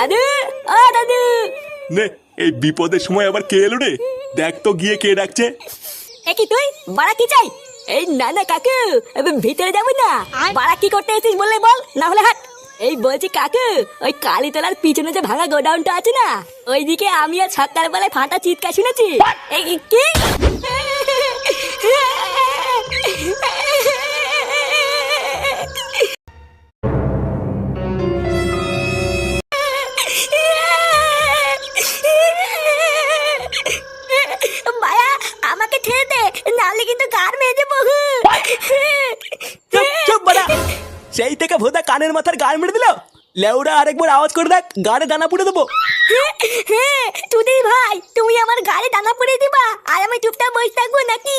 দাদু ও দাদু। নে এই বিপদের সময় আবার কে এলো রে? দেখ তো গিয়ে কে ডাকছে। এ কি তুই? বাড়া কি চাই? এই না না কাকু ভিতরে যাব না। বাড়া কি করতে এসেছিস বললে বল না হলে হাট। এই বলছি কাকু ওই কালীতলার পিছনে যে ভাঙা গোডাউনটা আছে না ওইদিকে আমি আর সকালবেলায় ফাটা চিৎকার শুনেছি। এই কি? নাহলে কিন্তু কার মেজে বহু! চুপ বাড়া! সেই থেকে ভোদা কানের মাথার গান মেরে দিল। লেউরা আরেকবার আওয়াজ করে দেখ গানে দানা পুড়ে দেবো। হ্যাঁ তুদির ভাই তুমি আমার গাড়ি দানা পুড়ে দিবা আর আমি চুপটা বসে থাকব নাকি?